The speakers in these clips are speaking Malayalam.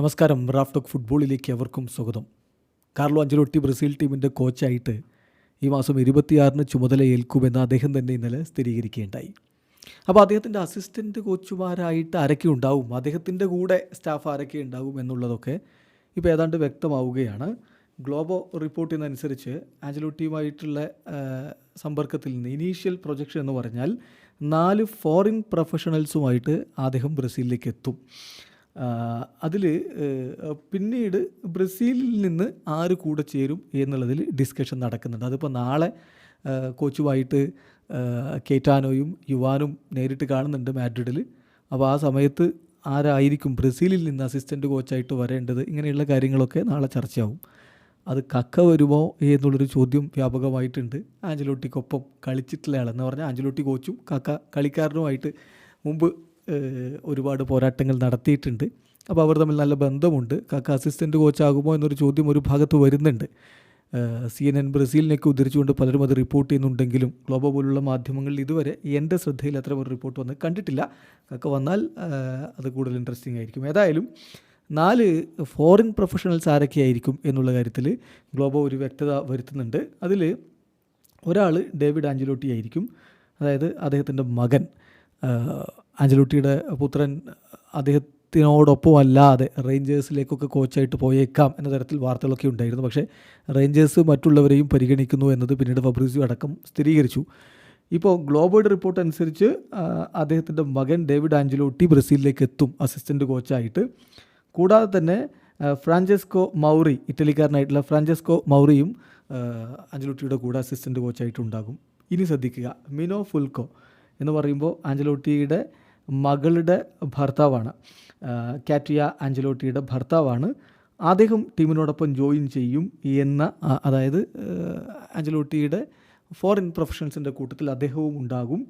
നമസ്കാരം. റാഫ് ടോക്ക് ഫുട്ബോളിലേക്ക് അവർക്കും സ്വാഗതം. കാർലോ അഞ്ചലോട്ടി ബ്രസീൽ ടീമിന്റെ കോച്ചായിട്ട് ഈ മാസം ഇരുപത്തിയാറിന് ചുമതല ഏൽക്കുമെന്ന് അദ്ദേഹം തന്നെ ഇന്നലെ സ്ഥിരീകരിക്കുകയുണ്ടായി. അപ്പോൾ അദ്ദേഹത്തിന്റെ അസിസ്റ്റന്റ് കോച്ചുമാരായിട്ട് ആരൊക്കെ ഉണ്ടാവും അദ്ദേഹത്തിന്റെ കൂടെ സ്റ്റാഫ് ആരൊക്കെ ഉണ്ടാവും എന്നുള്ളതൊക്കെ ഇപ്പോൾ ഏതാണ്ട് വ്യക്തമാവുകയാണ്. ഗ്ലോബോ റിപ്പോർട്ടിനനുസരിച്ച് ആഞ്ചലോട്ടിയുമായിട്ടുള്ള സമ്പർക്കത്തിൽ നിന്ന് ഇനീഷ്യൽ പ്രൊജക്ഷൻ എന്ന് പറഞ്ഞാൽ നാല് ഫോറിൻ പ്രൊഫഷണൽസുമായിട്ട് അദ്ദേഹം ബ്രസീലിലേക്ക് എത്തും. അതിൽ പിന്നീട് ബ്രസീലിൽ നിന്ന് ആര് കൂടെ ചേരും എന്നുള്ളതിൽ ഡിസ്കഷൻ നടക്കുന്നുണ്ട്. അതിപ്പോൾ നാളെ കോച്ചുമായിട്ട് കേറ്റാനോയും യുവാനും നേരിട്ട് കാണുന്നുണ്ട് മാഡ്രിഡിൽ അപ്പോൾ ആ സമയത്ത് ആരായിരിക്കും ബ്രസീലിൽ നിന്ന് അസിസ്റ്റന്റ് കോച്ചായിട്ട് വരേണ്ടത്? ഇങ്ങനെയുള്ള കാര്യങ്ങളൊക്കെ നാളെ ചർച്ചയാവും. അത് കക്ക വരുമോ എന്നുള്ളൊരു ചോദ്യം വ്യാപകമായിട്ടുണ്ട്. ആഞ്ചലോട്ടിക്കൊപ്പം കളിച്ചിട്ടുള്ള ആളെന്ന് പറഞ്ഞാൽ ആഞ്ചലോട്ടി കോച്ചും കക്ക കളിക്കാരനുമായിട്ട് മുമ്പ് ഒരുപാട് പോരാട്ടങ്ങൾ നടത്തിയിട്ടുണ്ട്. അപ്പോൾ അവർ തമ്മിൽ നല്ല ബന്ധമുണ്ട്. കാക്ക അസിസ്റ്റന്റ് കോച്ചാകുമോ എന്നൊരു ചോദ്യം ഒരു ഭാഗത്ത് വരുന്നുണ്ട്. സി എൻ എൻ ബ്രസീലിനൊക്കെ ഉദ്ധരിച്ചുകൊണ്ട് പലരും അത് റിപ്പോർട്ട് ചെയ്യുന്നുണ്ടെങ്കിലും ഗ്ലോബോ പോലുള്ള മാധ്യമങ്ങളിൽ ഇതുവരെ എന്റെ ശ്രദ്ധയിൽ അത്ര ഒരു റിപ്പോർട്ട് വന്ന് കണ്ടിട്ടില്ല. കാക്ക വന്നാൽ അത് കൂടുതൽ ഇൻട്രസ്റ്റിംഗ് ആയിരിക്കും. ഏതായാലും നാല് ഫോറിൻ പ്രൊഫഷണൽസ് ആരൊക്കെയായിരിക്കും എന്നുള്ള കാര്യത്തിൽ ഗ്ലോബോ ഒരു വ്യക്തത വരുത്തുന്നുണ്ട്. അതിൽ ഒരാൾ ഡേവിഡ് ആഞ്ചലോട്ടി ആയിരിക്കും. അതായത് അദ്ദേഹത്തിന്റെ മകൻ. ആഞ്ചലോട്ടിയുടെ പുത്രൻ അദ്ദേഹത്തിനോടൊപ്പം അല്ലാതെ റേഞ്ചേഴ്സിലേക്കൊക്കെ കോച്ചായിട്ട് പോയേക്കാം എന്ന തരത്തിൽ വാർത്തകളൊക്കെ ഉണ്ടായിരുന്നു. പക്ഷേ റേഞ്ചേഴ്സ് മറ്റുള്ളവരെയും പരിഗണിക്കുന്നു എന്നത് പിന്നീട് ഫബ്രീസിയോ അടക്കം സ്ഥിരീകരിച്ചു. ഇപ്പോൾ ഗ്ലോബോയുടെ റിപ്പോർട്ട് അനുസരിച്ച് അദ്ദേഹത്തിന്റെ മകൻ ഡേവിഡ് ആഞ്ചലോട്ടി ബ്രസീലിലേക്ക് എത്തും അസിസ്റ്റന്റ് കോച്ചായിട്ട്. കൂടാതെ തന്നെ ഫ്രാഞ്ചെസ്കോ മൗറി ഇറ്റലിക്കാരനായിട്ടുള്ള ഫ്രാഞ്ചെസ്കോ മൗറിയും അഞ്ചലോട്ടിയുടെ കൂടെ അസിസ്റ്റന്റ് കോച്ചായിട്ടുണ്ടാകും. ഇനി ശ്രദ്ധിക്കുക മിനോ ഫുൽക്കോ എന്ന് പറയുമ്പോൾ ആഞ്ചലോട്ടിയുടെ മകളുടെ ഭർത്താവാണ്. കാറ്റിയ ആഞ്ചലോട്ടിയുടെ ഭർത്താവാണ്. അദ്ദേഹം ടീമിനോടൊപ്പം ജോയിൻ ചെയ്യും എന്ന അതായത് ആഞ്ചലോട്ടിയുടെ ഫോറിൻ പ്രൊഫഷണൽസിന്റെ കൂട്ടത്തിൽ അദ്ദേഹവും ഉണ്ടാകും.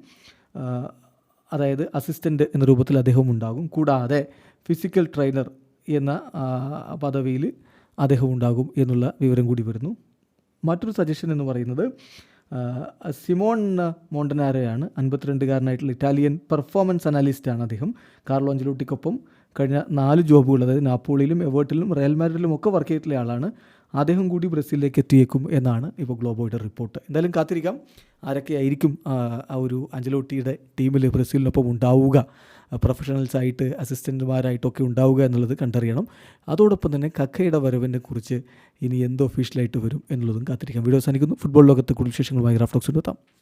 അതായത് അസിസ്റ്റന്റ് എന്ന രൂപത്തിൽ അദ്ദേഹവും ഉണ്ടാകും. കൂടാതെ ഫിസിക്കൽ ട്രെയിനർ എന്ന പദവിയിൽ അദ്ദേഹം ഉണ്ടാകും എന്നുള്ള വിവരം കൂടി വരുന്നു. മറ്റൊരു സജഷൻ എന്ന് പറയുന്നത് സിമോൺ മോണ്ടനാരയാണ് അൻപത്തിരണ്ടുകാരനായിട്ടുള്ള ഇറ്റാലിയൻ പെർഫോമൻസ് അനാലിസ്റ്റാണ് അദ്ദേഹം. കാർലോ അഞ്ചലോട്ടിക്കൊപ്പം കഴിഞ്ഞ നാല് ജോബുകൾ അതായത് നാപ്പോളിയിലും എവേർട്ടിലും റയൽ മാഡ്രിഡിലും ഒക്കെ വർക്ക് ചെയ്തിട്ടുള്ള ആളാണ്. അദ്ദേഹം കൂടി ബ്രസീലിലേക്ക് എത്തിയേക്കും എന്നാണ് ഇപ്പോൾ ഗ്ലോബോയുടെ റിപ്പോർട്ട്. എന്തായാലും കാത്തിരിക്കാം. ആരൊക്കെയായിരിക്കും ആ, ഒരു അഞ്ചലോട്ടിയുടെ ടീമിൽ ബ്രസീലിനൊപ്പം ഉണ്ടാവുക പ്രൊഫഷണൽസ് ആയിട്ട് അസിസ്റ്റന്റുമാരായിട്ടൊക്കെ ഉണ്ടാവുക എന്നുള്ളത് കണ്ടറിയണം. അതോടൊപ്പം തന്നെ കക്കയുടെ വരവിനെ കുറിച്ച് ഇനി എന്ത് ഒഫീഷ്യലായിട്ട് വരും എന്നുള്ളതും കാത്തിരിക്കാം. വീഡിയോ സാധിക്കുന്നു ഫുട്ബോൾ ലോകത്തെ കൂടുതൽ വിശേഷങ്ങളുമായി റാഫ്ലോക്സ് എത്താം.